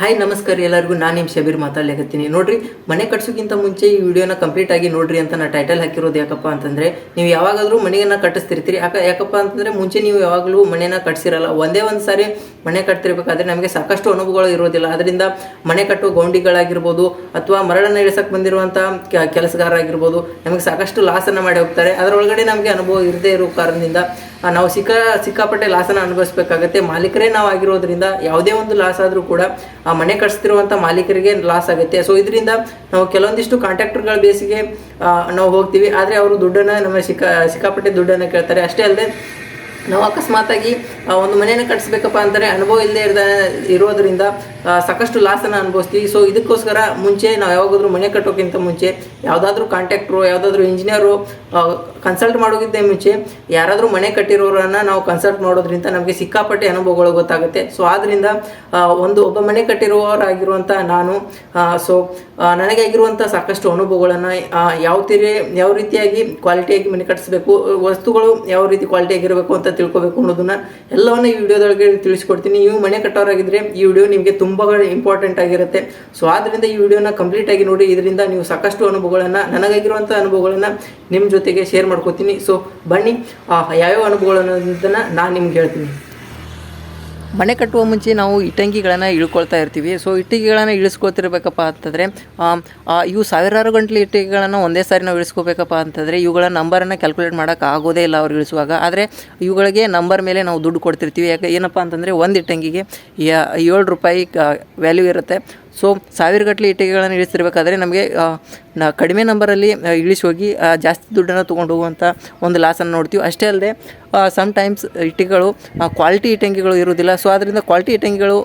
Hi ನಮಸ್ಕಾರ ಎಲ್ಲರಿಗೂ. ನಾನು ನಿಮ್ಮ ಶಬೀರ್ ಮಾತಾಡ್ಲಿಕತ್ತೀನಿ ನೋಡ್ರಿ, ಮನೆ ಕಟ್ಸೋಕ್ಕಿಂತ ಮುಂಚೆ ಈ ವಿಡಿಯೋನ ಕಂಪ್ಲೀಟ್ ಆಗಿ ನೋಡ್ರಿ ಅಂತ ನಾನು ಟೈಟಲ್ ಹಾಕಿರೋದು ಯಾಕಪ್ಪ ಅಂತಂದ್ರೆ, ನೀವು ಯಾವಾಗಾದರೂ ಮನೆಯನ್ನು ಕಟ್ಟಿಸ್ತಿರ್ತೀರಿ. ಯಾಕ, ಯಾಕಪ್ಪ ಅಂತಂದ್ರೆ ಮುಂಚೆ ನೀವು ಯಾವಾಗಲೂ ಮನೆಯನ್ನ ಕಟ್ಸಿರಲ್ಲ. ಒಂದೇ ಒಂದು ಸಾರಿ ಮನೆ ಕಟ್ತಿರ್ಬೇಕಾದ್ರೆ ನಮಗೆ ಸಾಕಷ್ಟು ಅನುಭವಗಳು ಇರೋದಿಲ್ಲ. ಅದರಿಂದ ಮನೆ ಕಟ್ಟುವ ಗೌಂಡಿಗಳಾಗಿರ್ಬೋದು ಅಥವಾ ಮರಳನ್ನ ಇಳಿಸೋಕ್ಕೆ ಬಂದಿರುವಂಥ ಕೆಲಸಗಾರ ಆಗಿರ್ಬೋದು ನಮಗೆ ಸಾಕಷ್ಟು ಲಾಸನ್ನು ಮಾಡಿ ಹೋಗ್ತಾರೆ. ಅದರೊಳಗಡೆ ನಮಗೆ ಅನುಭವ ಇರದೇ ಇರೋ ಕಾರಣದಿಂದ ನಾವು ಸಿಕ್ಕ, ಸಿಕ್ಕಾಪಟ್ಟೆ ಲಾಸನ್ನು ಅನುಭವಿಸ್ಬೇಕಾಗತ್ತೆ. ಮಾಲೀಕರೇ ನಾವು ಆಗಿರೋದ್ರಿಂದ ಯಾವುದೇ ಒಂದು ಲಾಸ್ ಆದರೂ ಕೂಡ ಆ ಮನೆ ಕಟ್ಸ್ತಿರುವಂಥ ಮಾಲೀಕರಿಗೆ ಲಾಸ್ ಆಗುತ್ತೆ. ಸೊ ಇದರಿಂದ ನಾವು ಕೆಲವೊಂದಿಷ್ಟು ಕಾಂಟ್ರಾಕ್ಟರ್ಗಳ ಬೇಸಿಗೆ ನಾವು ಹೋಗ್ತೀವಿ. ಆದರೆ ಅವರು ದುಡ್ಡನ್ನು ನಮ್ಮ ಸಿಕ್ಕಾ ಸಿಕ್ಕಾಪಟ್ಟೆ ದುಡ್ಡನ್ನು ಕೇಳ್ತಾರೆ. ಅಷ್ಟೇ ಅಲ್ಲದೆ ನಾವು ಅಕಸ್ಮಾತಾಗಿ ಒಂದು ಮನೆಯನ್ನು ಕಟ್ಟಿಸ್ಬೇಕಪ್ಪ ಅಂದರೆ ಅನುಭವ ಇಲ್ಲದೆ ಇರದ, ಇರೋದ್ರಿಂದ ಸಾಕಷ್ಟು ಲಾಸನ್ನು ಅನುಭವಿಸ್ತೀವಿ. ಸೊ ಇದಕ್ಕೋಸ್ಕರ ಮುಂಚೆ ನಾವು ಯಾವಾಗಾದ್ರೂ ಮನೆ ಕಟ್ಟೋಕ್ಕಿಂತ ಮುಂಚೆ, ಯಾವುದಾದ್ರೂ ಕಾಂಟ್ಯಾಕ್ಟ್ರು ಯಾವುದಾದ್ರೂ ಇಂಜಿನಿಯರು ಕನ್ಸಲ್ಟ್ ಮಾಡೋಕ್ಕಿಂತ ಮುಂಚೆ, ಯಾರಾದರೂ ಮನೆ ಕಟ್ಟಿರೋರನ್ನ ನಾವು ಕನ್ಸಲ್ಟ್ ಮಾಡೋದ್ರಿಂದ ನಮಗೆ ಸಿಕ್ಕಾಪಟ್ಟೆ ಅನುಭವಗಳು ಗೊತ್ತಾಗುತ್ತೆ. ಸೊ ಆದ್ದರಿಂದ ಒಂದು ಒಬ್ಬ ಮನೆ ಕಟ್ಟಿರುವವರಾಗಿರುವಂಥ ನಾನು ಸೊ ನನಗೆ ಆಗಿರುವಂಥ ಸಾಕಷ್ಟು ಅನುಭವಗಳನ್ನು ಯಾವ ತೀರಿ, ಯಾವ ರೀತಿಯಾಗಿ ಕ್ವಾಲಿಟಿಯಾಗಿ ಮನೆ ಕಟ್ಟಿಸ್ಬೇಕು ವಸ್ತುಗಳು ಯಾವ ರೀತಿ ಕ್ವಾಲಿಟಿ ಆಗಿರಬೇಕು ಅಂತ ತಿಳ್ಕೊಬೇಕು ಅನ್ನೋದನ್ನ ಎಲ್ಲವನ್ನ ಈ ವಿಡಿಯೋದೊಳಗೆ ತಿಳಿಸ್ಕೊಡ್ತೀನಿ. ನೀವು ಮನೆ ಕಟ್ಟೋರಾಗಿದ್ರೆ ಈ ವಿಡಿಯೋ ನಿಮಗೆ ತುಂಬ ಇಂಪಾರ್ಟೆಂಟ್ ಆಗಿರುತ್ತೆ. ಸೊ ಆದ್ದರಿಂದ ಈ ವಿಡಿಯೋನ ಕಂಪ್ಲೀಟ್ ಆಗಿ ನೋಡಿ, ಇದರಿಂದ ನೀವು ಸಾಕಷ್ಟು ಅನುಭವಗಳನ್ನ ನನಗಾಗಿರುವಂಥ ಅನುಭವಗಳನ್ನ ನಿಮ್ಮ ಜೊತೆಗೆ ಶೇರ್ ಮಾಡ್ಕೋತೀನಿ. ಸೊ ಬನ್ನಿ ಯಾವ್ಯಾವ ಅನುಭವಗಳನ್ನ ನಾನು ನಿಮ್ಗೆ ಹೇಳ್ತೀನಿ. ಮನೆ ಕಟ್ಟುವ ಮುಂಚೆ ನಾವು ಇಟ್ಟಂಗಿಗಳನ್ನು ಇಳ್ಕೊಳ್ತಾ ಇರ್ತೀವಿ. ಸೊ ಇಟ್ಟಿಗೆಗಳನ್ನು ಇಳಿಸ್ಕೊಳ್ತಿರ್ಬೇಕಪ್ಪ ಅಂತಂದರೆ ಇವು ಸಾವಿರಾರು ಗಂಟಲೆ ಇಟ್ಟಿಗೆಗಳನ್ನು ಒಂದೇ ಸಾರಿ ನಾವು ಇಳಿಸ್ಕೋಬೇಕಪ್ಪ ಅಂತಂದರೆ, ಇವುಗಳ ನಂಬರನ್ನು ಕ್ಯಾಲ್ಕುಲೇಟ್ ಮಾಡೋಕೆ ಆಗೋದೇ ಇಲ್ಲ ಅವ್ರು ಇಳಿಸುವಾಗ. ಆದರೆ, ಇವುಗಳಿಗೆ ನಂಬರ್ ಮೇಲೆ ನಾವು ದುಡ್ಡು ಕೊಡ್ತಿರ್ತೀವಿ. ಯಾಕೆ, ಏನಪ್ಪ ಅಂತಂದರೆ, ಒಂದು ಇಟ್ಟಂಗಿಗೆ ಏಳು ರೂಪಾಯಿ ವ್ಯಾಲ್ಯೂ ಇರುತ್ತೆ. ಸೊ ಸಾವಿರ ಗಟ್ಟಲೆ ಇಟ್ಟಿಗೆಗಳನ್ನು ಇಳಿಸಿರ್ಬೇಕಾದ್ರೆ ನಮಗೆ ಕಡಿಮೆ ನಂಬರಲ್ಲಿ ಇಳಿಸಿ ಹೋಗಿ ಜಾಸ್ತಿ ದುಡ್ಡನ್ನು ತೊಗೊಂಡು ಹೋಗುವಂಥ ಒಂದು ಲಾಸನ್ನು ನೋಡ್ತೀವಿ. ಅಷ್ಟೇ ಅಲ್ಲದೆ ಸಮ್ ಟೈಮ್ಸ್ ಇಟ್ಟಿಗೆಗಳು ಕ್ವಾಲಿಟಿ ಇಟ್ಟಂಗಿಗಳು ಇರೋದಿಲ್ಲ ಸೊ ಅದರಿಂದ ಕ್ವಾಲಿಟಿ ಇಟ್ಟಂಗಿಗಳು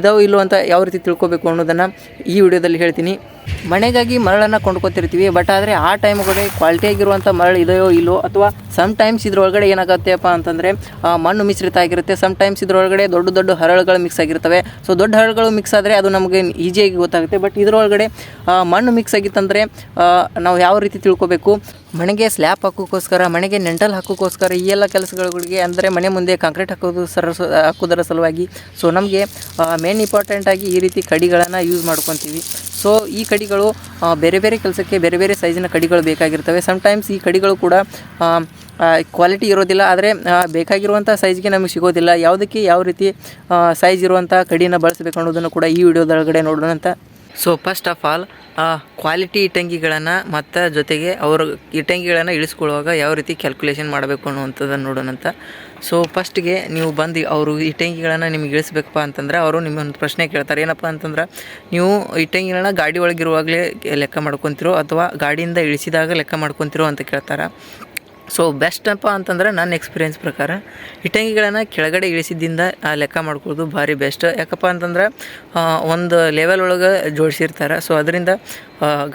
ಇದಾವೋ ಇಲ್ಲೋ ಅಂತ ಯಾವ ರೀತಿ ತಿಳ್ಕೊಬೇಕು ಅನ್ನೋದನ್ನು ಈ ವಿಡಿಯೋದಲ್ಲಿ ಹೇಳ್ತೀನಿ. ಮನೆಗಾಗಿ ಮರಳನ್ನು ಕೊಂಡ್ಕೊತಿರ್ತೀವಿ. ಬಟ್ ಆದರೆ ಆ ಟೈಮ್ಗಡೆ ಕ್ವಾಲಿಟಿ ಆಗಿರುವಂಥ ಮರಳು ಇದೆಯೋ ಇಲ್ಲೋ ಅಥವಾ ಸಮ್ ಟೈಮ್ಸ್ ಇದ್ರೊಳಗಡೆ ಏನಾಗತ್ತೆಪ್ಪ ಅಂತಂದರೆ ಮಣ್ಣು ಮಿಶ್ರಿತ ಆಗಿರುತ್ತೆ. ಸಮ್ ಟೈಮ್ಸ್ ಇದ್ರೊಳಗಡೆ ದೊಡ್ಡ ದೊಡ್ಡ ಹರಳುಗಳು ಮಿಕ್ಸ್ ಆಗಿರ್ತವೆ. ಸೊ ದೊಡ್ಡ ಹರಳುಗಳು ಮಿಕ್ಸ್ ಆದರೆ ಅದು ನಮಗೆ ಈಸಿಯಾಗಿ ಗೊತ್ತಾಗುತ್ತೆ. ಬಟ್ ಇದರೊಳಗಡೆ ಮಣ್ಣು ಮಿಕ್ಸ್ ಆಗಿತ್ತಂದರೆ ನಾವು ಯಾವ ರೀತಿ ತಿಳ್ಕೊಬೇಕು? ಮನೆಗೆ ಸ್ಲ್ಯಾಪ್ ಹಾಕೋಕ್ಕೋಸ್ಕರ ಮನೆಗೆ ನೆಂಟಲ್ ಹಾಕೋಕ್ಕೋಸ್ಕರ ಈ ಎಲ್ಲ ಕೆಲಸಗಳಿಗೆ ಅಂದರೆ ಮನೆ ಮುಂದೆ ಕಾಂಕ್ರೀಟ್ ಹಾಕೋದು ಸರ ಹಾಕೋದರ ಸಲುವಾಗಿ. ಸೊ ನಮಗೆ ಮೇನ್ ಇಂಪಾರ್ಟೆಂಟಾಗಿ ಈ ರೀತಿ ಕಡಿಗಳನ್ನು ಯೂಸ್ ಮಾಡ್ಕೊತೀವಿ. ಸೊ ಈ ಕಡಿಗಳು ಬೇರೆ ಬೇರೆ ಕೆಲಸಕ್ಕೆ ಬೇರೆ ಬೇರೆ ಸೈಜಿನ ಕಡಿಗಳು ಬೇಕಾಗಿರ್ತವೆ. ಸಮ್ಟೈಮ್ಸ್ ಈ ಕಡಿಗಳು ಕೂಡ ಕ್ವಾಲಿಟಿ ಇರೋದಿಲ್ಲ. ಆದರೆ ಬೇಕಾಗಿರುವಂಥ ಸೈಜ್ಗೆ ನಮಗೆ ಸಿಗೋದಿಲ್ಲ. ಯಾವುದಕ್ಕೆ ಯಾವ ರೀತಿ ಸೈಜ್ ಇರುವಂಥ ಕಡಿನ ಬಳಸಬೇಕು ಅನ್ನೋದನ್ನು ಕೂಡ ಈ ವಿಡಿಯೋದೊಳಗಡೆ ನೋಡೋಣ ಅಂತ. So first of all quality ಇಟ್ಟಂಗಿಗಳನ್ನು ಮತ್ತು ಜೊತೆಗೆ ಅವರು ಇಟ್ಟಂಗಿಗಳನ್ನು ಇಳಿಸ್ಕೊಳ್ಳುವಾಗ ಯಾವ ರೀತಿ ಕ್ಯಾಲ್ಕುಲೇಷನ್ ಮಾಡಬೇಕು ಅನ್ನುವಂಥದ್ದನ್ನು ನೋಡೋಣ ಅಂತ. ಸೊ ಫಸ್ಟ್ಗೆ ನೀವು ಬಂದು ಅವರು ಇಟ್ಟಂಗಿಗಳನ್ನು ನಿಮ್ಗೆ ಇಳಿಸ್ಬೇಕಪ್ಪ ಅಂತಂದ್ರೆ ಅವರು ನಿಮ್ಮೊಂದು ಪ್ರಶ್ನೆ ಕೇಳ್ತಾರೆ. ಏನಪ್ಪ ಅಂತಂದ್ರೆ ನೀವು ಇಟ್ಟಂಗಿಗಳನ್ನ ಗಾಡಿ ಒಳಗಿರುವಾಗಲೇ ಲೆಕ್ಕ ಮಾಡ್ಕೊತಿರೋ ಅಥವಾ ಗಾಡಿಯಿಂದ ಇಳಿಸಿದಾಗ ಲೆಕ್ಕ ಮಾಡ್ಕೊತಿರೋ ಅಂತ ಕೇಳ್ತಾರೆ. ಸೊ ಬೆಸ್ಟ್ ಅಪ್ಪ ಅಂತಂದ್ರೆ ನನ್ನ ಎಕ್ಸ್ಪೀರಿಯೆನ್ಸ್ ಪ್ರಕಾರ, ಇಟ್ಟಂಗಿಗಳನ್ನು ಕೆಳಗಡೆ ಇಳಿಸಿದ್ದಿಂದ ಲೆಕ್ಕ ಮಾಡ್ಕೊಳ್ಳೋದು ಭಾರಿ ಬೆಸ್ಟ್ ಯಾಕಪ್ಪ ಅಂತಂದ್ರೆ ಒಂದು ಲೆವೆಲ್ ಒಳಗೆ ಜೋಡಿಸಿರ್ತಾರೆ. ಸೊ ಅದರಿಂದ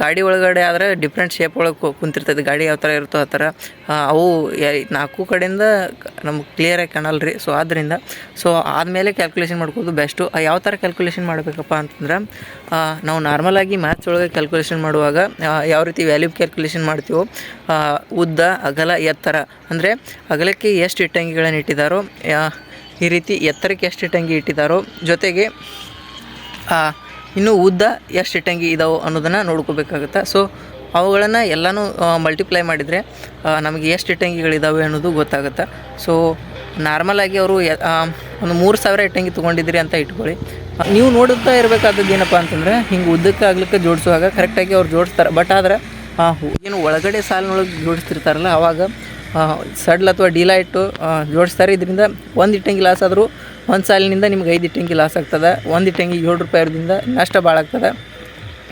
ಗಾಡಿ ಒಳಗಡೆ ಆದರೆ ಡಿಫ್ರೆಂಟ್ ಶೇಪ್ ಒಳಗೆ ಕುಂತಿರ್ತದೆ. ಗಾಡಿ ಯಾವ ಥರ ಇರುತ್ತೋ ಆ ಥರ ಅವು ನಾಲ್ಕು ಕಡೆಯಿಂದ ನಮ್ಗೆ ಕ್ಲಿಯರಾಗಿ ಕಾಣಲ್ಲ ರೀ ಸೊ ಆದ್ದರಿಂದ ಸೊ ಆದಮೇಲೆ ಕ್ಯಾಲ್ಕುಲೇಷನ್ ಮಾಡ್ಕೋದು ಬೆಸ್ಟು ಯಾವ ಥರ ಕ್ಯಾಲ್ಕುಲೇಷನ್ ಮಾಡಬೇಕಪ್ಪ ಅಂತಂದ್ರೆ ನಾವು ನಾರ್ಮಲಾಗಿ ಮ್ಯಾಥ್ಸ್ ಒಳಗೆ ಕ್ಯಾಲ್ಕುಲೇಷನ್ ಮಾಡುವಾಗ ಯಾವ ರೀತಿ ವ್ಯಾಲ್ಯೂ ಕ್ಯಾಲ್ಕುಲೇಷನ್ ಮಾಡ್ತೀವೋ ಉದ್ದ, ಅಗಲ ಎತ್ತರ. ಅಂದರೆ ಅಗಲಕ್ಕೆ ಎಷ್ಟು ಇಟ್ಟಂಗಿಗಳನ್ನು ಇಟ್ಟಿದ್ದಾರೋ ಈ ರೀತಿ ಎತ್ತರಕ್ಕೆ ಎಷ್ಟು ಇಟ್ಟಂಗಿ ಇಟ್ಟಿದ್ದಾರೋ ಜೊತೆಗೆ ಇನ್ನೂ ಉದ್ದ ಎಷ್ಟು ಇಟ್ಟಂಗಿ ಇದಾವೆ ಅನ್ನೋದನ್ನು ನೋಡ್ಕೋಬೇಕಾಗುತ್ತೆ. ಸೊ ಅವುಗಳನ್ನು ಎಲ್ಲನೂ ಮಲ್ಟಿಪ್ಲೈ ಮಾಡಿದರೆ ನಮಗೆ ಎಷ್ಟು ಇಟ್ಟಂಗಿಗಳಿದ್ದಾವೆ ಅನ್ನೋದು ಗೊತ್ತಾಗುತ್ತೆ. ಸೊ ನಾರ್ಮಲಾಗಿ ಅವರು ಒಂದು ಮೂರು ಸಾವಿರ ಇಟ್ಟಂಗಿ ತೊಗೊಂಡಿದ್ದೀರಿ ಅಂತ ಇಟ್ಕೊಳ್ಳಿ. ನೀವು ನೋಡುತ್ತಾ ಇರಬೇಕಾದದ್ದು ಏನಪ್ಪ ಅಂತಂದರೆ, ಹಿಂಗೆ ಉದ್ದಕ್ಕೆ ಆಗ್ಲಿಕ್ಕೆ ಜೋಡಿಸುವಾಗ ಕರೆಕ್ಟಾಗಿ ಅವ್ರು ಜೋಡಿಸ್ತಾರೆ. ಬಟ್ ಆದ್ರೆ ಏನು ಒಳಗಡೆ ಸಾಲಿನೊಳಗೆ ಜೋಡಿಸ್ತಿರ್ತಾರಲ್ಲ ಆವಾಗ ಸಡ್ಲ್ ಅಥವಾ ಡೀಲಾ ಜೋಡಿಸ್ತಾರೆ. ಇದರಿಂದ ಒಂದು ಇಟ್ಟಂಗಿ ಲಾಸ್ ಆದರೂ ಒಂದು ಸಾಲಿನಿಂದ ನಿಮ್ಗೆ ಐದು ಇಟ್ಟಂಗಿ ಲಾಸ್ ಆಗ್ತದೆ. ಒಂದು ಇಟ್ಟಂಗಿ ಏಳು ರೂಪಾಯಿದಿಂದ ನಷ್ಟ ಭಾಳ ಆಗ್ತದೆ.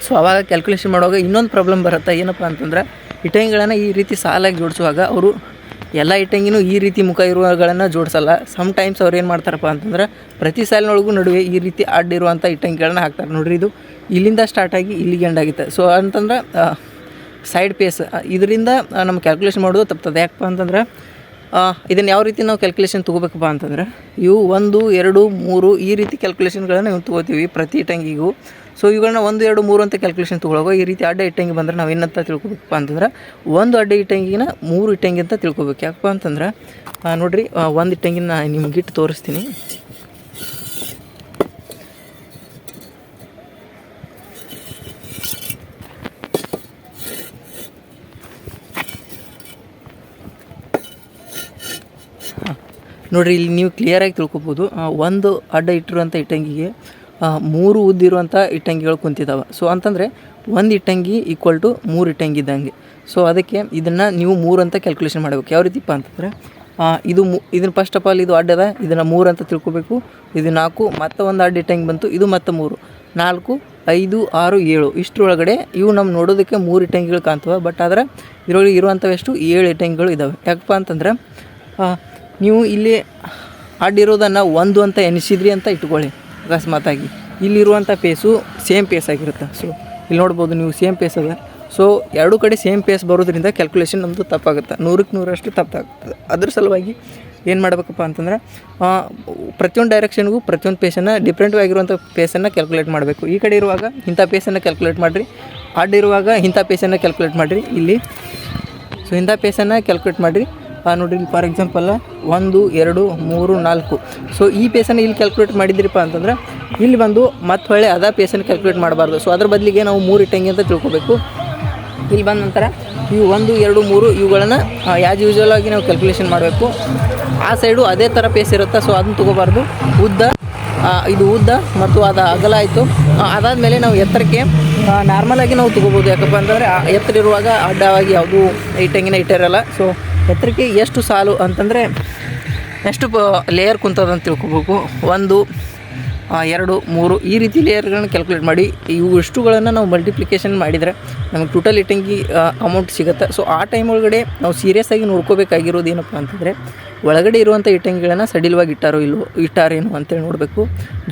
ಸೊ ಆವಾಗ ಕ್ಯಾಲ್ಕುಲೇಷನ್ ಮಾಡುವಾಗ ಇನ್ನೊಂದು ಪ್ರಾಬ್ಲಮ್ ಬರುತ್ತೆ. ಏನಪ್ಪ ಅಂತಂದ್ರೆ, ಇಟ್ಟಂಗಿಗಳನ್ನು ಈ ರೀತಿ ಸಾಲಾಗಿ ಜೋಡಿಸುವಾಗ ಅವರು ಎಲ್ಲ ಇಟ್ಟಂಗಿನೂ ಈ ರೀತಿ ಮುಖ ಇರುವಗಳನ್ನು ಜೋಡಿಸಲ್ಲ. ಸಮ್ ಟೈಮ್ಸ್ ಅವ್ರು ಏನು ಮಾಡ್ತಾರಪ್ಪ ಅಂತಂದ್ರೆ, ಪ್ರತಿ ಸಾಲಿನೊಳಗೂ ನಡುವೆ ಈ ರೀತಿ ಅಡ್ಡಿರುವಂಥ ಇಟ್ಟಂಗಿಗಳನ್ನ ಹಾಕ್ತಾರೆ. ನೋಡ್ರಿ, ಇದು ಇಲ್ಲಿಂದ ಸ್ಟಾರ್ಟ್ ಆಗಿ ಇಲ್ಲಿಗೆ ಎಂಡ್ ಆಗಿತ್ತು. ಸೊ ಅಂತಂದ್ರೆ ಸೈಡ್ ಪೇಸ್ ಇದರಿಂದ ನಮ್ಮ ಕ್ಯಾಲ್ಕುಲೇಷನ್ ಮಾಡೋದು ತಪ್ತದೆ. ಯಾಕಪ್ಪ ಅಂತಂದ್ರೆ ಇದನ್ನು ಯಾವ ರೀತಿ ನಾವು ಕ್ಯಾಲ್ಕುಲೇಷನ್ ತೊಗೋಬೇಕಪ್ಪ ಅಂತಂದ್ರೆ, ಇವು ಒಂದು, ಎರಡು, ಮೂರು, ಈ ರೀತಿ ಕ್ಯಾಲ್ಕುಲೇಷನ್ಗಳನ್ನು ನಾವು ತೊಗೋತೀವಿ ಪ್ರತಿ ಇಟ್ಟಂಗಿಗೂ. ಸೊ ಇವುಗಳನ್ನ ಒಂದು, ಎರಡು, ಮೂರು ಅಂತ ಕ್ಯಾಲ್ಕುಲೇಷನ್ ತೊಗೊಳ್ಳೋವಾಗ ಈ ರೀತಿ ಅಡ್ಡ ಇಟ್ಟಂಗಿ ಬಂದ್ರೆ ನಾವು ಏನಂತ ತಿಳ್ಕೊಬೇಕಪ್ಪ ಅಂತಂದ್ರೆ, ಒಂದು ಅಡ್ಡ ಇಟ್ಟಂಗಿನ ಮೂರು ಇಟ್ಟಂಗಿ ಅಂತ ತಿಳ್ಕೊಬೇಕು. ಯಾಕಪ್ಪ ಅಂತಂದ್ರೆ ನೋಡಿರಿ ಒಂದು ಇಟ್ಟಂಗಿನ ನಿಮ್ಗೆ ಇಟ್ಟು ತೋರಿಸ್ತೀನಿ. ನೋಡಿರಿ, ಇಲ್ಲಿ ನೀವು ಕ್ಲಿಯರಾಗಿ ತಿಳ್ಕೊಬೋದು. ಒಂದು ಅಡ್ಡ ಇಟ್ಟಿರುವಂಥ ಇಟ್ಟಂಗಿಗೆ ಮೂರು ಉದ್ದಿರುವಂಥ ಇಟ್ಟಂಗಿಗಳು ಕುಂತಿದ್ದಾವೆ ಸೊ ಅಂತಂದರೆ ಒಂದು ಇಟ್ಟಂಗಿ ಈಕ್ವಲ್ ಟು ಮೂರು ಇಟ್ಟಂಗಿ ಇದ್ದಂಗೆ. ಸೊ ಅದಕ್ಕೆ ಇದನ್ನು ನೀವು ಮೂರು ಅಂತ ಕ್ಯಾಲ್ಕುಲೇಷನ್ ಮಾಡಬೇಕು. ಯಾವ ರೀತಿಪ್ಪ ಅಂತಂದರೆ ಇದು ಮು, ಇದನ್ನು ಫಸ್ಟ್ ಆಫ್ ಆಲ್ ಇದು ಅಡ್ಡದ, ಇದನ್ನು ಮೂರು ಅಂತ ತಿಳ್ಕೊಬೇಕು. ಇದು ನಾಲ್ಕು, ಮತ್ತೆ ಒಂದು ಅಡ್ಡ ಇಟ್ಟಂಗಿ ಬಂತು, ಇದು ಮತ್ತೆ ಮೂರು. ನಾಲ್ಕು, ಐದು, ಆರು, ಏಳು. ಇಷ್ಟರೊಳಗಡೆ ಇವು ನಮ್ಮ ನೋಡೋದಕ್ಕೆ ಮೂರು ಇಟ್ಟಂಗಿಗಳು ಕಾಣ್ತವೆ ಬಟ್ ಆದರೆ ಇದರೊಳಗೆ ಇರುವಂಥವೆಷ್ಟು ಏಳು ಇಟ್ಟಂಗಿಗಳು ಇದ್ದಾವೆ ಯಾಕಪ್ಪ ಅಂತಂದ್ರೆ ನೀವು ಇಲ್ಲಿ ಅಡ್ಡಿರೋದನ್ನು ಒಂದು ಅಂತ ಎನಿಸಿದ್ರಿ ಅಂತ ಇಟ್ಕೊಳ್ಳಿ, ಅಕಸ್ಮಾತಾಗಿ. ಇಲ್ಲಿರುವಂಥ ಪೇಸು ಸೇಮ್ ಪೇಸ್ ಆಗಿರುತ್ತೆ. ಸೊ ಇಲ್ಲಿ ನೋಡ್ಬೋದು ನೀವು ಸೇಮ್ ಪೇಸ್ ಅದ. ಸೊ ಎರಡು ಕಡೆ ಸೇಮ್ ಪೇಸ್ ಬರೋದ್ರಿಂದ ಕ್ಯಾಲ್ಕುಲೇಷನ್ ನಮ್ಮದು ತಪ್ಪಾಗುತ್ತೆ. ನೂರಕ್ಕೆ ನೂರಷ್ಟು ತಪ್ಪಾಗ್ತದೆ. ಅದ್ರ ಸಲುವಾಗಿ ಏನು ಮಾಡಬೇಕಪ್ಪ ಅಂತಂದ್ರೆ ಪ್ರತಿಯೊಂದು ಡೈರೆಕ್ಷನ್ಗೂ ಪ್ರತಿಯೊಂದು ಪೇಸನ್ನು ಡಿಫ್ರೆಂಟ್ ಆಗಿರುವಂಥ ಪೇಸನ್ನು ಕ್ಯಾಲ್ಕುಲೇಟ್ ಮಾಡಬೇಕು. ಈ ಕಡೆ ಇರುವಾಗ ಇಂಥ ಪೇಸನ್ನು ಕ್ಯಾಲ್ಕುಲೇಟ್ ಮಾಡಿರಿ. ಆಡಿರುವಾಗ ಇಂಥ ಪೇಸನ್ನು ಕ್ಯಾಲ್ಕುಲೇಟ್ ಮಾಡಿರಿ. ಇಲ್ಲಿ ಸೊ ಇಂಥ ಪೇಸನ್ನು ಕ್ಯಾಲ್ಕುಲೇಟ್ ಮಾಡಿರಿ. ನೋಡಿರಿ ಫಾರ್ ಎಕ್ಸಾಂಪಲ್ ಒಂದು, ಎರಡು, ಮೂರು, ನಾಲ್ಕು. ಸೊ ಈ ಪೇಸನ್ನು ಇಲ್ಲಿ ಕ್ಯಾಲ್ಕುಲೇಟ್ ಮಾಡಿದ್ರಿಪ್ಪ ಅಂತಂದ್ರೆ, ಇಲ್ಲಿ ಬಂದು ಮತ್ತೆ ಹೊಳೆ ಅದ ಪೇಸನ್ನು ಕ್ಯಾಲ್ಕುಲೇಟ್ ಮಾಡಬಾರ್ದು. ಸೊ ಅದ್ರ ಬದಲಿಗೆ ನಾವು ಮೂರು ಇಟ್ಟಂಗಿ ಅಂತ ತಿಳ್ಕೊಬೇಕು. ಇಲ್ಲಿ ಬಂದ ನಂತರ, ಇವು ಒಂದು, ಎರಡು, ಮೂರು, ಇವುಗಳನ್ನು ಯಾಸ್ ಯೂಶ್ವಲ್ ಆಗಿ ನಾವು ಕ್ಯಾಲ್ಕುಲೇಷನ್ ಮಾಡಬೇಕು. ಆ ಸೈಡು ಅದೇ ಥರ ಪೇಸ್ ಇರುತ್ತೆ? ಸೊ ಅದನ್ನ ತೊಗೋಬಾರ್ದು. ಉದ್ದ ಇದು ಉದ್ದ ಮತ್ತು ಅದು ಅಗಲ ಆಯಿತು. ಅದಾದಮೇಲೆ ನಾವು ಎತ್ತರಕ್ಕೆ ನಾರ್ಮಲಾಗಿ ನಾವು ತೊಗೋಬೋದು. ಯಾಕಪ್ಪ ಅಂತಂದರೆ ಎತ್ತರ ಇರುವಾಗ ಅಡ್ಡವಾಗಿ ಯಾವುದೂ ಇಟ್ಟಂಗಿನ ಇಟ್ಟಿರಲ್ಲ. ಸೊ ಎತ್ತರಕ್ಕೆ ಎಷ್ಟು ಸಾಲು ಅಂತಂದರೆ ಎಷ್ಟು ಲೇಯರ್ ಕುಂತದಂತ ತಿಳ್ಕೊಬೇಕು. ಒಂದು ಎರಡು, ಮೂರು, ಈ ರೀತಿ ಲೇಯರ್ಗಳನ್ನ ಕ್ಯಾಲ್ಕುಲೇಟ್ ಮಾಡಿ. ಇವು ಇಷ್ಟುಗಳನ್ನು ನಾವು ಮಲ್ಟಿಪ್ಲಿಕೇಶನ್ ಮಾಡಿದರೆ ನಮಗೆ ಟೋಟಲ್ ಇಟ್ಟಂಗಿ ಅಮೌಂಟ್ ಸಿಗುತ್ತೆ. ಸೊ ಆ ಟೈಮ್ ಒಳಗಡೆ ನಾವು ಸೀರಿಯಸ್ ಆಗಿ ನೋಡ್ಕೋಬೇಕಾಗಿರೋದು ಏನಪ್ಪ ಅಂತಂದರೆ, ಒಳಗಡೆ ಇರುವಂಥ ಇಟ್ಟಂಗಿಗಳನ್ನು ಸಡಿಲವಾಗಿ ಇಟ್ಟಾರೋ ಇಲ್ಲೋ ಇಟ್ಟಾರೇನು ಅಂತೇಳಿ ನೋಡಬೇಕು.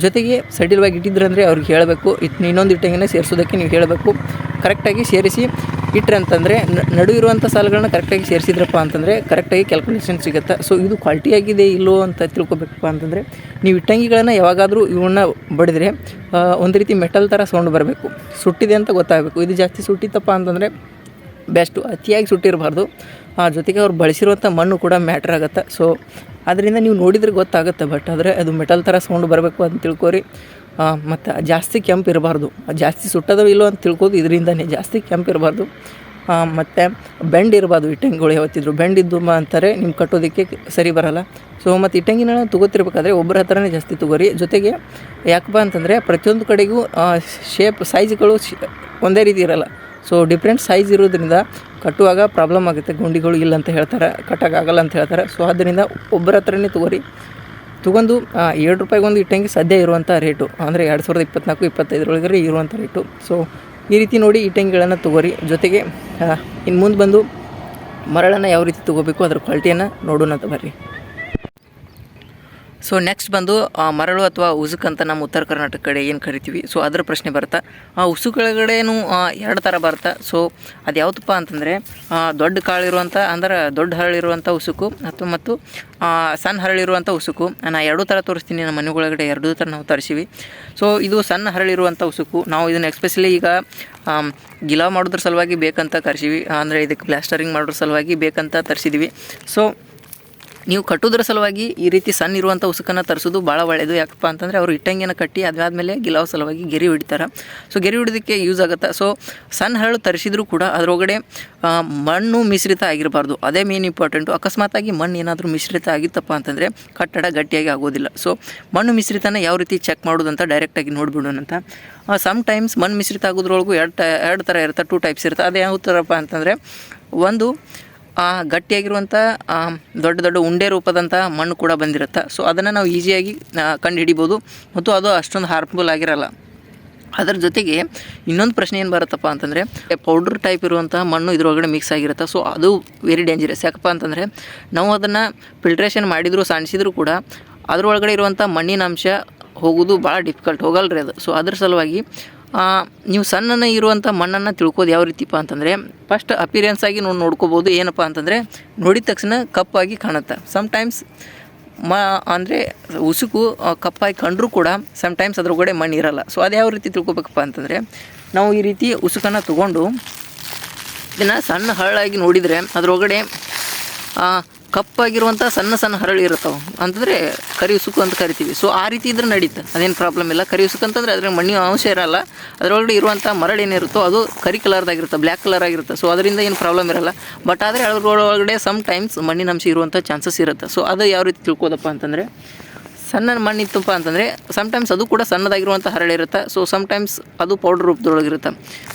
ಜೊತೆಗೆ ಸಡಿಲವಾಗಿ ಇಟ್ಟಿದ್ರಂದರೆ ಅವ್ರಿಗೆ ಹೇಳಬೇಕು ಇಟ್ ಇನ್ನೊಂದು ಇಟ್ಟಂಗಿನ ಸೇರಿಸೋದಕ್ಕೆ ನೀವು ಹೇಳಬೇಕು. ಕರೆಕ್ಟಾಗಿ ಸೇರಿಸಿ ಇಟ್ರೆ ಅಂತಂದರೆ ನಡು ಇರುವಂಥ ಸಾಲುಗಳನ್ನ ಕರೆಕ್ಟಾಗಿ ಸೇರಿಸಿದ್ರಪ್ಪ ಅಂತಂದರೆ ಕರೆಕ್ಟಾಗಿ ಕ್ಯಾಲ್ಕುಲೇಷನ್ ಸಿಗುತ್ತೆ? ಸೊ ಇದು ಕ್ವಾಲಿಟಿ ಆಗಿದೆ ಇಲ್ಲೋ ಅಂತ ತಿಳ್ಕೊಬೇಕಪ್ಪ ಅಂತಂದರೆ ನೀವು ಇಟ್ಟಂಗಿಗಳನ್ನು ಯಾವಾಗಾದರೂ ಇವನ್ನ ಬಡಿದ್ರೆ ಒಂದು ರೀತಿ ಮೆಟಲ್ ಥರ ಸೌಂಡ್ ಬರಬೇಕು. ಸುಟ್ಟಿದೆ ಅಂತ ಗೊತ್ತಾಗಬೇಕು. ಇದು ಜಾಸ್ತಿ ಸುಟ್ಟಿತ್ತಪ್ಪ ಅಂತಂದರೆ ಬೆಸ್ಟು ಅತಿಯಾಗಿ ಸುಟ್ಟಿರಬಾರ್ದು. ಜೊತೆಗೆ ಅವ್ರು ಬಳಸಿರುವಂಥ ಮಣ್ಣು ಕೂಡ ಮ್ಯಾಟ್ರ್ ಆಗುತ್ತೆ? ಸೊ ಅದರಿಂದ ನೀವು ನೋಡಿದರೆ ಗೊತ್ತಾಗುತ್ತೆ? ಬಟ್ ಆದರೆ ಅದು ಮೆಟಲ್ ಥರ ಸೌಂಡ್ ಬರಬೇಕು ಅಂತ ತಿಳ್ಕೊರಿ. ಮತ್ತು ಜಾಸ್ತಿ ಕೆಂಪು ಇರಬಾರ್ದು. ಜಾಸ್ತಿ ಸುಟ್ಟದವು ಇಲ್ಲೋ ಅಂತ ತಿಳ್ಕೋದು ಇದರಿಂದನೇ ಜಾಸ್ತಿ ಕೆಂಪು ಇರಬಾರ್ದು. ಮತ್ತು ಬೆಂಡ್ ಇರಬಾರ್ದು ಇಟ್ಟಂಗಿಗಳು ಯಾವತ್ತಿದ್ರು. ಬೆಂಡ್ ಇದ್ದು ಅಂತಾರೆ ನಿಮ್ಮ ಕಟ್ಟೋದಕ್ಕೆ ಸರಿ ಬರಲ್ಲ. ಸೊ ಮತ್ತು ಇಟ್ಟಂಗಿನ ತೊಗೋತಿರ್ಬೇಕಾದ್ರೆ ಒಬ್ಬರ ಹತ್ರನೇ ಜಾಸ್ತಿ ತಗೋರಿ. ಜೊತೆಗೆ ಯಾಕಪ್ಪ ಅಂತಂದರೆ ಪ್ರತಿಯೊಂದು ಕಡೆಗೂ ಶೇಪ್ ಸೈಜ್ಗಳು ಒಂದೇ ರೀತಿ ಇರಲ್ಲ. ಸೊ ಡಿಫ್ರೆಂಟ್ ಸೈಜ್ ಇರೋದ್ರಿಂದ ಕಟ್ಟುವಾಗ ಪ್ರಾಬ್ಲಮ್ ಆಗುತ್ತೆ. ಗುಂಡಿಗಳು ಇಲ್ಲ ಅಂತ ಹೇಳ್ತಾರೆ, ಕಟ್ಟೋಕ್ಕಾಗಲ್ಲ ಅಂತ ಹೇಳ್ತಾರೆ. ಸೊ ಆದ್ದರಿಂದ ಒಬ್ಬರ ಹತ್ರನೇ ತಗೋರಿ. ತಗೊಂಡು ಎರಡು ಏಳು ರೂಪಾಯಿಗೆ ಒಂದು ಇಟ್ಟಂಗಿ ಸದ್ಯ ಇರುವಂಥ ರೇಟು. ಅಂದರೆ ಎರಡು ಸಾವಿರದ ಇಪ್ಪತ್ನಾಲ್ಕು ಇಪ್ಪತ್ತೈದರೊಳಗಡೆ ಇರುವಂಥ ರೇಟು. ಸೊ ಈ ರೀತಿ ನೋಡಿ ಇಟ್ಟಂಗಿಗಳನ್ನು ತಗೋರಿ. ಜೊತೆಗೆ ಇನ್ನು ಮುಂದೆ ಬಂದು ಮರಳನ್ನು ಯಾವ ರೀತಿ ತೊಗೋಬೇಕು, ಅದರ ಕ್ವಾಲಿಟಿಯನ್ನು ನೋಡೋಣ ಅಂತ ಬರ್ರಿ. ಸೊ ನೆಕ್ಸ್ಟ್ ಬಂದು ಮರಳು ಅಥವಾ ಉಸುಕ್ ಅಂತ ನಮ್ಮ ಉತ್ತರ ಕರ್ನಾಟಕ ಕಡೆ ಏನು ಕರಿತೀವಿ? ಸೊ ಅದರ ಪ್ರಶ್ನೆ ಬರುತ್ತೆ? ಆ ಉಸುಕ್ ಒಳಗಡೆನೂ ಎರಡು ಥರ ಬರುತ್ತೆ? ಸೊ ಅದು ಯಾವ್ದಪ್ಪ ಅಂತಂದರೆ ದೊಡ್ಡ ಕಾಳಿರುವಂಥ ಅಂದ್ರೆ ದೊಡ್ಡ ಹರಳಿರುವಂಥ ಉಸುಕು ಅಥವಾ ಮತ್ತು ಸಣ್ಣ ಹರಳಿರುವಂಥ ಉಸುಕು. ನಾನು ಎರಡೂ ಥರ ತೋರಿಸ್ತೀನಿ, ನಮ್ಮ ಮನೆಗಳೊಳಗಡೆ ಎರಡೂ ಥರ ನಾವು ತರಿಸಿವಿ. ಸೊ ಇದು ಸಣ್ಣ ಹರಳಿರುವಂಥ ಉಸುಕು. ನಾವು ಇದನ್ನು ಎಕ್ಸ್ಪೆಷಲಿ ಈಗ ಗಿಲಾ ಮಾಡೋದ್ರ ಸಲುವಾಗಿ ಬೇಕಂತ ಕರ್ಸೀವಿ. ಅಂದರೆ ಇದಕ್ಕೆ ಪ್ಲಾಸ್ಟರಿಂಗ್ ಮಾಡೋದ್ರ ಸಲುವಾಗಿ ಬೇಕಂತ ತರಿಸಿದ್ವಿ. ಸೊ ನೀವು ಕಟ್ಟೋದ್ರ ಸಲುವಾಗಿ ಈ ರೀತಿ ಸಣ್ಣ ಇರುವಂಥ ಉಸುಕನ್ನು ತರಿಸೋದು ಭಾಳ ಒಳ್ಳೆಯದು ಯಾಕಪ್ಪ ಅಂತಂದರೆ ಅವರು ಇಟ್ಟಂಗಿನ ಕಟ್ಟಿ ಅದಾದಮೇಲೆ ಗಿಲಾವ್ ಸಲುವಾಗಿ ಗೆರೆ ಹಿಡಿತಾರೆ. ಸೊ ಗೆರೆ ಹಿಡಿದಕ್ಕೆ ಯೂಸ್ ಆಗುತ್ತೆ? ಸೊ ಸಣ್ಣ ಹರಳು ತರಿಸಿದ್ರು ಕೂಡ ಅದರೊಳಗಡೆ ಮಣ್ಣು ಮಿಶ್ರಿತ ಆಗಿರಬಾರ್ದು. ಅದೇ ಮೇನ್ ಇಂಪಾರ್ಟೆಂಟು ಅಕಸ್ಮಾತಾಗಿ ಮಣ್ಣು ಏನಾದರೂ ಮಿಶ್ರಿತ ಆಗಿತ್ತಪ್ಪ ಅಂತಂದರೆ ಕಟ್ಟಡ ಗಟ್ಟಿಯಾಗಿ ಆಗೋದಿಲ್ಲ. ಸೊ ಮಣ್ಣು ಮಿಶ್ರಿತನ ಯಾವ ರೀತಿ ಚೆಕ್ ಮಾಡೋದಂತ ಡೈರೆಕ್ಟಾಗಿ ನೋಡ್ಬಿಡೋಣ ಅಂತ. ಸಮ್ ಟೈಮ್ಸ್ ಮಣ್ಣು ಮಿಶ್ರಿತ ಆಗೋದ್ರೊಳಗು ಎರಡು ಎರಡು ಥರ ಇರುತ್ತೆ ಟೂ ಟೈಪ್ಸ್ ಇರುತ್ತೆ. ಅದು ಯಾವ ಥರಪ್ಪ ಅಂತಂದರೆ, ಒಂದು ಆ, ಗಟ್ಟಿಯಾಗಿರುವಂಥ ದೊಡ್ಡ ದೊಡ್ಡ ಉಂಡೆ ರೂಪದಂಥ ಮಣ್ಣು ಕೂಡ ಬಂದಿರುತ್ತೆ. ಸೊ ಅದನ್ನು ನಾವು ಈಸಿಯಾಗಿ ಕಂಡು ಹಿಡಿಬೋದು ಮತ್ತು ಅದು ಅಷ್ಟೊಂದು ಹಾರ್ಮ್ಫುಲ್ ಆಗಿರಲ್ಲ. ಅದರ ಜೊತೆಗೆ ಇನ್ನೊಂದು ಪ್ರಶ್ನೆ ಏನು ಬರುತ್ತಪ್ಪ ಅಂತಂದರೆ ಪೌಡ್ರ್ ಟೈಪ್ ಇರುವಂಥ ಮಣ್ಣು ಇದ್ರೊಳಗಡೆ ಮಿಕ್ಸ್ ಆಗಿರುತ್ತೆ. ಸೊ ಅದು ವೆರಿ ಡೇಂಜರಸ್ ಯಾಕಪ್ಪ ಅಂತಂದರೆ ನಾವು ಅದನ್ನು ಫಿಲ್ಟ್ರೇಷನ್ ಮಾಡಿದರೂ ಸಣಿಸಿದರೂ ಕೂಡ ಅದರೊಳಗಡೆ ಇರುವಂಥ ಮಣ್ಣಿನ ಅಂಶ ಹೋಗೋದು ಭಾಳ ಡಿಫಿಕಲ್ಟ್ ಹೋಗಲ್ರಿ ಅದು. ಸೊ ಅದ್ರ ಸಲುವಾಗಿ ನೀವು ಸಣ್ಣನ ಇರುವಂಥ ಮಣ್ಣನ್ನು ತಿಳ್ಕೋದು ಯಾವ ರೀತಿಪ್ಪ ಅಂತಂದರೆ ಫಸ್ಟ್ ಅಪಿರಿಯನ್ಸ್ ಆಗಿ ನೋಡಿ ನೋಡ್ಕೋಬೋದು, ಏನಪ್ಪ ಅಂತಂದರೆ, ನೋಡಿದ ತಕ್ಷಣ ಕಪ್ಪಾಗಿ ಕಾಣುತ್ತೆ. ಸಮಟೈಮ್ಸ್ ಮ, ಅಂದರೆ ಉಸುಕು ಕಪ್ಪಾಗಿ ಕಂಡರೂ ಕೂಡ ಸಮ್ಟೈಮ್ಸ್ ಅದ್ರೊಳಗಡೆ ಮಣ್ಣು ಇರಲ್ಲ. ಸೊ ಅದು ಯಾವ ರೀತಿ ತಿಳ್ಕೊಬೇಕಪ್ಪ ಅಂತಂದರೆ, ನಾವು ಈ ರೀತಿ ಉಸುಕನ್ನು ತೊಗೊಂಡು, ಇದನ್ನು ಸಣ್ಣ ಹಳ್ಳಾಗಿ ನೋಡಿದರೆ ಅದರೊಳಗಡೆ ಕಪ್ಪಾಗಿರುವಂಥ ಸಣ್ಣ ಸಣ್ಣ ಹರಳು ಇರ್ತಾವೆ ಅಂತಂದರೆ ಕರಿ ಉಸುಕು ಅಂತ ಕರಿತೀವಿ. ಸೊ ಆ ರೀತಿ ಇದ್ರೆ ನಡೀತು. ಅದೇನು ಪ್ರಾಬ್ಲಮ್ ಇಲ್ಲ. ಕರಿ ಉಸುಕು ಅಂತಂದರೆ ಅದ್ರ ಮಣ್ಣಿನ ಅಂಶ ಇರಲ್ಲ. ಅದರೊಳಗಡೆ ಇರುವಂಥ ಮರಳು ಏನಿರುತ್ತೋ ಅದು ಕರಿ ಕಲರ್ದಾಗಿರುತ್ತೆ ಬ್ಲ್ಯಾಕ್ ಕಲರ್ ಆಗಿರುತ್ತೆ. ಸೊ ಅದರಿಂದ ಏನು ಪ್ರಾಬ್ಲಮ್ ಇರಲ್ಲ. ಬಟ್ ಆದರೆ ಅದರೊಳಗಡೆ ಸಮ್ ಟೈಮ್ಸ್ ಮಣ್ಣಿನ ಅಂಶ ಇರುವಂಥ ಚಾನ್ಸಸ್ ಇರುತ್ತೆ. ಸೊ ಅದು ಯಾವ ರೀತಿ ತಿಳ್ಕೋದಪ್ಪ ಅಂತಂದರೆ, ಸಣ್ಣ ಮಣ್ಣಿತ್ತಪ್ಪ ಅಂತಂದರೆ ಸಮ್ಟೈಮ್ಸ್ ಅದು ಕೂಡ ಸಣ್ಣದಾಗಿರುವಂಥ ಹರಳಿರುತ್ತೆ ಸೊ ಸಮಟೈಮ್ಸ್ ಅದು ಪೌಡ್ರ್ ರೂಪದೊಳಗಿರುತ್ತೆ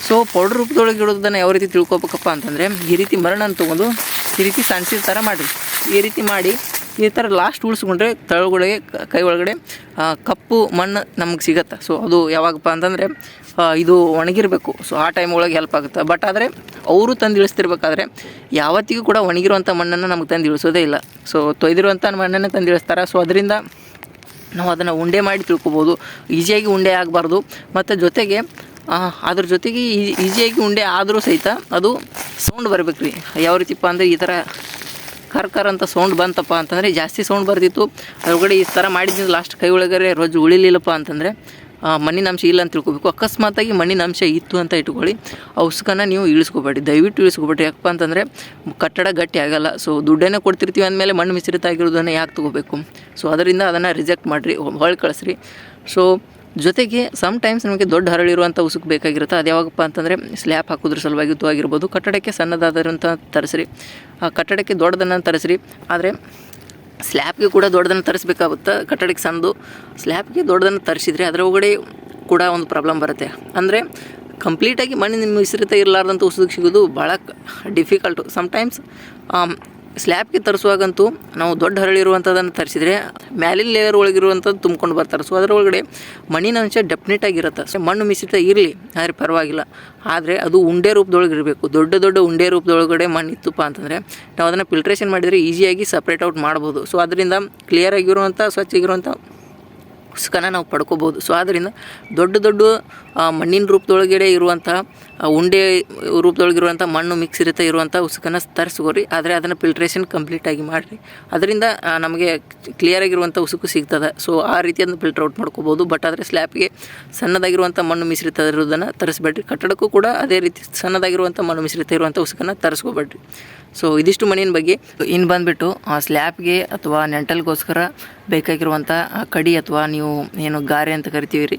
ಸೊ ಪೌಡ್ರ್ ರೂಪದೊಳಗೆ ಇಡೋದನ್ನು ಯಾವ ರೀತಿ ತಿಳ್ಕೊಬೇಕಪ್ಪ ಅಂತಂದರೆ, ಈ ರೀತಿ ಮರಳನ್ನು ತೊಗೊಂಡು ಈ ರೀತಿ ಸಣ್ಣ ಥರ ಮಾಡಿರಿ. ಈ ರೀತಿ ಮಾಡಿ ಈ ಥರ ಲಾಸ್ಟ್ ಉಳಿಸ್ಕೊಂಡ್ರೆ ತಳಗೊಳಗೆ, ಕೈ ಒಳಗಡೆ ಕಪ್ಪು ಮಣ್ಣು ನಮಗೆ ಸಿಗತ್ತೆ. ಸೊ ಅದು ಯಾವಾಗಪ್ಪ ಅಂತಂದರೆ ಇದು ಒಣಗಿರಬೇಕು. ಸೊ ಆ ಟೈಮ್ ಒಳಗೆ ಹೆಲ್ಪ್ ಆಗುತ್ತೆ. ಬಟ್ ಆದರೆ, ಅವರು ತಂದು ಇಳಿಸ್ತಿರ್ಬೇಕಾದ್ರೆ, ಯಾವತ್ತಿಗೂ ಕೂಡ ಒಣಗಿರುವಂಥ ಮಣ್ಣನ್ನು ನಮಗೆ ತಂದು ಇಳಿಸೋದೇ ಇಲ್ಲ. ಸೊ ತೊಯ್ದಿರುವಂಥ ಮಣ್ಣನ್ನು ತಂದು ಇಳಿಸ್ತಾರೆ. ಸೊ ಅದರಿಂದ ನಾವು ಅದನ್ನು ಉಂಡೆ ಮಾಡಿ ತಿಳ್ಕೊಬೋದು. ಈಸಿಯಾಗಿ ಉಂಡೆ ಆಗಬಾರ್ದು. ಮತ್ತು ಜೊತೆಗೆ ಅದ್ರ ಜೊತೆಗೆ ಈಸಿಯಾಗಿ ಉಂಡೆ ಆದರೂ ಸಹಿತ ಅದು ಸೌಂಡ್ ಬರಬೇಕು ರೀ ಯಾವ ರೀತಿಪ್ಪ ಅಂದರೆ ಈ ಥರ ಕರ್ ಅಂತ ಸೌಂಡ್ ಬಂತಪ್ಪ ಅಂತಂದರೆ ಜಾಸ್ತಿ ಸೌಂಡ್ ಬರ್ತಿತ್ತು ಅದ್ರೊಳಗಡೆ ಈ ಥರ ಮಾಡಿದ್ದು ಲಾಸ್ಟ್ ಕೈ ಒಳಗಡೆ ರೋಜು ಉಳಿಲಿಲ್ಲಪ್ಪ ಅಂತಂದರೆ ಮಣ್ಣಿನ ಅಂಶ ಇಲ್ಲ ಅಂತ ತಿಳ್ಕೊಬೇಕು. ಅಕಸ್ಮಾತಾಗಿ ಮಣ್ಣಿನ ಅಂಶ ಇತ್ತು ಅಂತ ಇಟ್ಕೊಳ್ಳಿ ಆ ನೀವು ಇಳಿಸ್ಕೊಬೇಡಿ. ದಯವಿಟ್ಟು ಇಳಿಸ್ಕೊಬೇಡಿ. ಯಾಕಪ್ಪ ಅಂತಂದರೆ ಕಟ್ಟಡ ಗಟ್ಟಿ ಆಗಲ್ಲ. ಸೊ ದುಡ್ಡನ್ನೇ ಕೊಡ್ತಿರ್ತೀವಿ ಅಂದಮೇಲೆ ಮಣ್ಣು ಮಿಶ್ರಿತ ಆಗಿರೋದನ್ನು ಯಾಕೆ ತೊಗೋಬೇಕು? ಸೊ ಅದರಿಂದ ಅದನ್ನು ರಿಜೆಕ್ಟ್ ಮಾಡಿರಿ. ಹೊಳೆ ಕಳಿಸ್ರಿ. ಸೊ ಜೊತೆಗೆ ಸಮ್ ಟೈಮ್ಸ್ ನಮಗೆ ದೊಡ್ಡ ಹರಳಿರುವಂಥ ಉಸುಕು ಬೇಕಾಗಿರುತ್ತೆ. ಅದು ಯಾವಾಗಪ್ಪ ಅಂತಂದರೆ ಸ್ಲ್ಯಾಪ್ ಹಾಕೋದ್ರ ಸಲುವಾಗಿತ್ತು ಆಗಿರ್ಬೋದು ಕಟ್ಟಡಕ್ಕೆ ಸಣ್ಣದಾದಂಥ ತರಿಸ್ರಿ. ಆ ಕಟ್ಟಡಕ್ಕೆ ದೊಡ್ಡದನ್ನು ತರಿಸ್ರಿ. ಆದರೆ ಸ್ಲ್ಯಾಬ್ಗೆ ಕೂಡ ದೊಡ್ಡದನ್ನು ತರಿಸ್ಬೇಕಾಗುತ್ತೆ. ಕಟ್ಟಡಕ್ಕೆ ಸಣ್ಣದು. ಸ್ಲ್ಯಾಬ್ಗೆ ದೊಡ್ಡದನ್ನು ತರಿಸಿದ್ರೆ ಅದರ ಒಳಗಡೆ ಕೂಡ ಒಂದು ಪ್ರಾಬ್ಲಮ್ ಬರುತ್ತೆ. ಅಂದರೆ ಕಂಪ್ಲೀಟಾಗಿ ಮಣ್ಣಿನ ಮಿಶ್ರಿತ ಇರಲಾರ್ದಂಥ ಉಸುಕು ಸಿಗೋದು ಭಾಳ ಡಿಫಿಕಲ್ಟು ಸಮ್ಟೈಮ್ಸ್ ಸ್ಲ್ಯಾಬ್ಗೆ ತರಿಸುವಾಗಂತೂ ನಾವು ದೊಡ್ಡ ಹರಳಿರುವಂಥದ್ದನ್ನು ತರಿಸಿದರೆ ಮ್ಯಾಲಿನ ಲೇಯರ್ ಒಳಗಿರುವಂಥದ್ದು ತುಂಬ್ಕೊಂಡು ಬರ್ತಾರೆ. ಸೊ ಅದರೊಳಗಡೆ ಮಣ್ಣಿನ ಅಂಶ ಡೆಫಿನೆಟ್ ಆಗಿರುತ್ತೆ. ಸೊ ಮಣ್ಣು ಮಿಶ್ರಿತ ಇರಲಿ, ಆದರೆ ಪರವಾಗಿಲ್ಲ. ಆದರೆ ಅದು ಉಂಡೆ ರೂಪದೊಳಗೆ ಇರಬೇಕು. ದೊಡ್ಡ ದೊಡ್ಡ ಉಂಡೆ ರೂಪದೊಳಗಡೆ ಮಣ್ಣು ಇತ್ತಪ್ಪ ಅಂತಂದರೆ ನಾವು ಅದನ್ನು ಫಿಲ್ಟ್ರೇಷನ್ ಮಾಡಿದರೆ ಈಸಿಯಾಗಿ ಸಪ್ರೇಟ್ ಔಟ್ ಮಾಡ್ಬೋದು. ಸೊ ಅದರಿಂದ ಕ್ಲಿಯರ್ ಆಗಿರುವಂಥ, ಸ್ವಚ್ಛ ಆಗಿರುವಂಥ ಉಸ್ಕನ ನಾವು ಪಡ್ಕೋಬೋದು. ಸೊ ಆದ್ದರಿಂದ ದೊಡ್ಡ ದೊಡ್ಡ ಮಣ್ಣಿನ ರೂಪದೊಳಗಡೆ ಇರುವಂಥ ಆ, ಉಂಡೆ ರೂಪದೊಳಗಿರುವಂಥ ಮಣ್ಣು ಮಿಕ್ಸ್ ಇರುತ್ತೆ ಇರುವಂಥ ಉಸುಕನ್ನು ತರಿಸ್ಕೋರಿ. ಆದರೆ ಅದನ್ನು ಫಿಲ್ಟ್ರೇಷನ್ ಕಂಪ್ಲೀಟಾಗಿ ಮಾಡಿರಿ. ಅದರಿಂದ ನಮಗೆ ಕ್ಲಿಯರ್ ಆಗಿರುವಂಥ ಉಸುಕು ಸಿಗ್ತದೆ. ಸೊ ಆ ರೀತಿಯನ್ನು ಫಿಲ್ಟರ್ ಔಟ್ ಮಾಡ್ಕೋಬೋದು. ಬಟ್ ಆದರೆ ಸ್ಲ್ಯಾಬ್ಗೆ ಸಣ್ಣದಾಗಿರುವಂಥ ಮಣ್ಣು ಮಿಶ್ರಿತ ಇರೋದನ್ನು ತರಿಸ್ಬೇಡ್ರಿ. ಕಟ್ಟಡಕ್ಕೂ ಕೂಡ ಅದೇ ರೀತಿ ಸಣ್ಣದಾಗಿರುವಂಥ ಮಣ್ಣು ಮಿಶ್ರಿತ ಇರುವಂಥ ಉಸುಕನ್ನು ತರಿಸ್ಕೋಬೇಡ್ರಿ. ಸೊ ಇದಿಷ್ಟು ಮಣ್ಣಿನ ಬಗ್ಗೆ. ಇನ್ನು ಬಂದುಬಿಟ್ಟು ಸ್ಲ್ಯಾಬ್ಗೆ ಅಥವಾ ನೆಂಟಲ್ಗೋಸ್ಕರ ಬೇಕಾಗಿರುವಂಥ ಆ ಕಡಿ ಅಥವಾ ನೀವು ಏನು ಗಾರೆ ಅಂತ ಕರಿತೀವಿ ರೀ.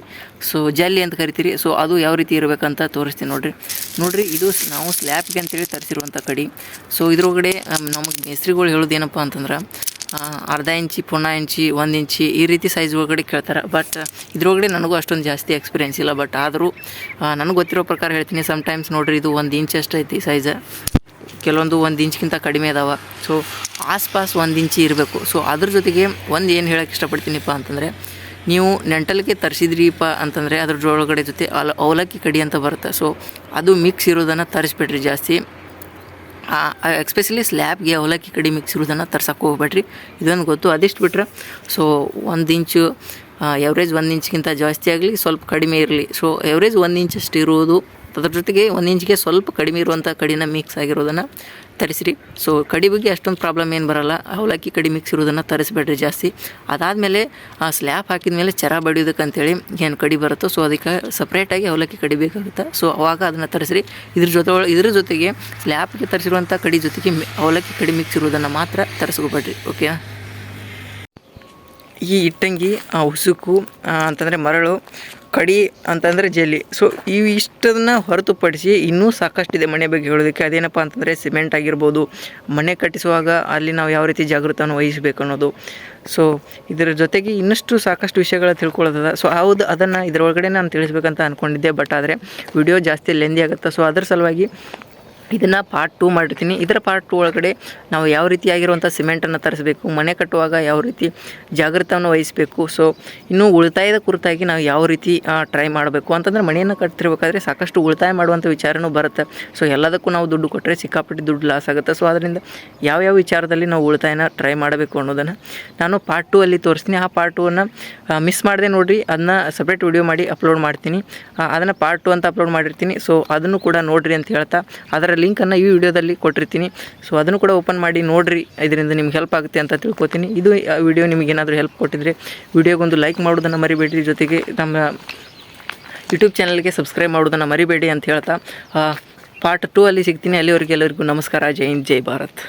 ಸೊ ಜಲ್ಲಿ ಅಂತ ಕರಿತೀರಿ. ಸೊ ಅದು ಯಾವ ರೀತಿ ಇರಬೇಕಂತ ತೋರಿಸ್ತೀನಿ ನೋಡಿರಿ. ನೋಡಿರಿ, ಇದು ನಾವು ಸ್ಲ್ಯಾಬ್ಗೆ ಅಂತೇಳಿ ತರಿಸಿರುವಂಥ ಕಡಿ. ಸೊ ಇದ್ರೊಳಗಡೆ ನಮಗೆ ಮೇಸ್ತ್ರಿಗಳು ಹೇಳೋದು ಏನಪ್ಪ ಅಂತಂದ್ರೆ ಅರ್ಧ ಇಂಚಿ ಪುಣ ಇಂಚಿ, ಒಂದು ಇಂಚಿ ಈ ರೀತಿ ಸೈಜ್ ಒಳಗಡೆ ಕೇಳ್ತಾರೆ. ಬಟ್ ಇದ್ರೊಳಗಡೆ ನನಗೂ ಅಷ್ಟೊಂದು ಜಾಸ್ತಿ ಎಕ್ಸ್ಪೀರಿಯೆನ್ಸ್ ಇಲ್ಲ. ಬಟ್ ಆದರೂ ನನಗೆ ಗೊತ್ತಿರೋ ಪ್ರಕಾರ ಹೇಳ್ತೀನಿ ಸಮ್ಟೈಮ್ಸ್ ನೋಡಿರಿ, ಇದು ಒಂದು ಇಂಚ್ ಅಷ್ಟೈತಿ ಸೈಜ್ ಕೆಲವೊಂದು ಒಂದು ಇಂಚ್ಗಿಂತ ಕಡಿಮೆ ಅದಾವೆ. ಸೊ ಆಸ್ಪಾಸ್ ಒಂದು ಇಂಚಿ ಇರಬೇಕು. ಸೊ ಅದ್ರ ಜೊತೆಗೆ ಒಂದು ಏನು ಹೇಳೋಕ್ಕೆ ಇಷ್ಟಪಡ್ತೀನಿಪ್ಪ ಅಂತಂದರೆ ನೀವು ನೆಂಟಲಿಗೆ ತರಿಸಿದ್ರಿಪ್ಪ ಅಂತಂದರೆ ಅದ್ರ ಜೋಳಗಡೆ ಜೊತೆ ಅಲ ಅವಲಕ್ಕಿ ಕಡಿ ಅಂತ ಬರುತ್ತೆ. ಸೊ ಅದು ಮಿಕ್ಸ್ ಇರೋದನ್ನು ತರಿಸ್ಬಿಡ್ರಿ ಜಾಸ್ತಿ. ಎಕ್ಸ್ಪೆಷಲಿ ಸ್ಲ್ಯಾಬ್ಗೆ ಅವಲಕ್ಕಿ ಕಡಿ ಮಿಕ್ಸ್ ಇರೋದನ್ನು ತರ್ಸಕ್ಕೆ ಹೋಗ್ಬೇಡ್ರಿ. ಇದೊಂದು ಗೊತ್ತು. ಅದಿಷ್ಟು ಬಿಟ್ರೆ ಸೊ ಒಂದು ಇಂಚು ಎವ್ರೇಜ್ ಒಂದು ಇಂಚ್ಗಿಂತ ಜಾಸ್ತಿ ಆಗಲಿ, ಸ್ವಲ್ಪ ಕಡಿಮೆ ಇರಲಿ. ಸೊ ಎವ್ರೇಜ್ ಒಂದು ಇಂಚಷ್ಟು ಇರುವುದು ಅದ್ರ ಜೊತೆಗೆ ಒಂದು ಇಂಚ್ಗೆ ಸ್ವಲ್ಪ ಕಡಿಮೆ ಇರುವಂಥ ಕಡಿನ ಮಿಕ್ಸ್ ಆಗಿರೋದನ್ನು ತರಿಸಿರಿ. ಸೊ ಕಡಿ ಬಗ್ಗೆ ಅಷ್ಟೊಂದು ಪ್ರಾಬ್ಲಮ್ ಏನು ಬರೋಲ್ಲ. ಅವಲಕ್ಕಿ ಕಡಿ ಮಿಕ್ಸ್ ಇರೋದನ್ನು ತರಿಸ್ಬೇಡ್ರಿ ಜಾಸ್ತಿ. ಅದಾದಮೇಲೆ, ಆ ಸ್ಲ್ಯಾಬ್ ಹಾಕಿದ ಮೇಲೆ ಚರ ಬಡಿಯೋದಕ್ಕೆ ಅಂತೇಳಿ ಏನು ಕಡಿ ಬರುತ್ತೋ ಸೊ ಅದಕ್ಕೆ ಸಪ್ರೇಟಾಗಿ ಅವಲಕ್ಕಿ ಕಡಿ ಬೇಕಾಗುತ್ತೆ. ಸೊ ಅವಾಗ ಅದನ್ನು ತರಿಸ್ರಿ. ಇದ್ರ ಜೊತೆ ಇದ್ರ ಜೊತೆಗೆ ಸ್ಲ್ಯಾಬ್ಗೆ ತರಿಸಿರುವಂಥ ಕಡಿ ಜೊತೆಗೆ ಅವಲಕ್ಕಿ ಕಡಿ ಮಿಕ್ಸ್ ಇರೋದನ್ನು ಮಾತ್ರ ತರಿಸ್ಕೊಬೇಡ್ರಿ ಓಕೆ ಈ ಇಟ್ಟಂಗಿ, ಆ, ಉಸುಕು ಅಂತಂದರೆ ಮರಳು ಕಡಿ ಅಂತಂದರೆ ಜಲ್ಲಿ. ಸೊ ಇವು ಇಷ್ಟನ್ನು ಹೊರತುಪಡಿಸಿ ಇನ್ನೂ ಸಾಕಷ್ಟಿದೆ ಮನೆ ಬಗ್ಗೆ ಹೇಳೋದಕ್ಕೆ. ಅದೇನಪ್ಪ ಅಂತಂದರೆ ಸಿಮೆಂಟ್ ಆಗಿರ್ಬೋದು, ಮನೆ ಕಟ್ಟಿಸುವಾಗ ಅಲ್ಲಿ ನಾವು ಯಾವ ರೀತಿ ಜಾಗೃತವನ್ನು ವಹಿಸಬೇಕು ಅನ್ನೋದು. ಸೊ ಇದರ ಜೊತೆಗೆ ಇನ್ನಷ್ಟು ಸಾಕಷ್ಟು ವಿಷಯಗಳ ತಿಳ್ಕೊಳ್ಳೋದದ. ಸೊ ಹೌದು, ಅದನ್ನು ಇದರೊಳಗಡೆ ನಾನು ತಿಳಿಸ್ಬೇಕಂತ ಅಂದ್ಕೊಂಡಿದ್ದೆ ಬಟ್ ಆದರೆ ವಿಡಿಯೋ ಜಾಸ್ತಿ ಲೆಂದಿ ಆಗುತ್ತೆ? ಸೊ ಅದರ ಸಲುವಾಗಿ ಇದನ್ನು ಪಾರ್ಟ್ ಟೂ ಮಾಡಿರ್ತೀನಿ. ಇದರ ಪಾರ್ಟ್ ಟೂ ಒಳಗಡೆ ನಾವು ಯಾವ ರೀತಿಯಾಗಿರುವಂಥ ಸಿಮೆಂಟನ್ನು ತರಿಸ್ಬೇಕು, ಮನೆ ಕಟ್ಟುವಾಗ ಯಾವ ರೀತಿ ಜಾಗೃತವನ್ನು ವಹಿಸಬೇಕು ಸೊ ಇನ್ನು ಉಳಿತಾಯದ ಕುರಿತಾಗಿ ನಾವು ಯಾವ ರೀತಿ ಟ್ರೈ ಮಾಡಬೇಕು ಅಂತಂದರೆ ಮನೆಯನ್ನು ಕಟ್ತಿರ್ಬೇಕಾದ್ರೆ ಸಾಕಷ್ಟು ಉಳಿತಾಯ ಮಾಡುವಂಥ ವಿಚಾರನೂ ಬರುತ್ತೆ. ಸೊ ಎಲ್ಲದಕ್ಕೂ ನಾವು ದುಡ್ಡು ಕೊಟ್ಟರೆ ಸಿಕ್ಕಾಪಟ್ಟೆ ದುಡ್ಡು ಲಾಸ್ ಆಗುತ್ತೆ. ಸೊ ಅದರಿಂದ ಯಾವ್ಯಾವ ವಿಚಾರದಲ್ಲಿ ನಾವು ಉಳಿತಾಯನ ಟ್ರೈ ಮಾಡಬೇಕು ಅನ್ನೋದನ್ನು ನಾನು ಪಾರ್ಟ್ ಟೂ ಅಲ್ಲಿ ತೋರಿಸ್ತೀನಿ. ಆ ಪಾರ್ಟ್ ಟೂವನ್ನು ಮಿಸ್ ಮಾಡಿದೆ ನೋಡಿರಿ ಅದನ್ನ ಸಪ್ರೇಟ್ ವಿಡಿಯೋ ಮಾಡಿ ಅಪ್ಲೋಡ್ ಮಾಡ್ತೀನಿ. ಅದನ್ನು ಪಾರ್ಟ್ ಟು ಅಂತ ಅಪ್ಲೋಡ್ ಮಾಡಿರ್ತೀನಿ. ಸೊ ಅದನ್ನು ಕೂಡ ನೋಡಿರಿ ಅಂತ ಹೇಳ್ತಾ ಅದರ ಲಿಂಕನ್ನು ಈ ವಿಡಿಯೋದಲ್ಲಿ ಕೊಟ್ಟಿರ್ತೀನಿ. ಸೊ ಅದನ್ನು ಕೂಡ ಓಪನ್ ಮಾಡಿ ನೋಡಿರಿ. ಇದರಿಂದ ನಿಮ್ಗೆ ಹೆಲ್ಪ್ ಆಗುತ್ತೆ ಅಂತ ತಿಳ್ಕೊತೀನಿ. ಇದು ವಿಡಿಯೋ ನಿಮಗೆ ಏನಾದರೂ ಹೆಲ್ಪ್ ಕೊಟ್ಟಿದ್ರೆ ವಿಡಿಯೋಗೊಂದು ಲೈಕ್ ಮಾಡೋದನ್ನು ಮರಿಬೇಡಿ ಜೊತೆಗೆ ನಮ್ಮ ಯೂಟ್ಯೂಬ್ ಚಾನಲ್ಗೆ ಸಬ್ಸ್ಕ್ರೈಬ್ ಮಾಡೋದನ್ನು ಮರಿಬೇಡಿ ಅಂತ ಹೇಳ್ತಾ ಪಾರ್ಟ್ ಟೂ ಅಲ್ಲಿ ಸಿಗ್ತೀನಿ. ಅಲ್ಲಿವರೆಗೆ ಎಲ್ಲರಿಗೂ ನಮಸ್ಕಾರ. ಜೈ ಹಿಂದ್, ಜೈ ಭಾರತ್.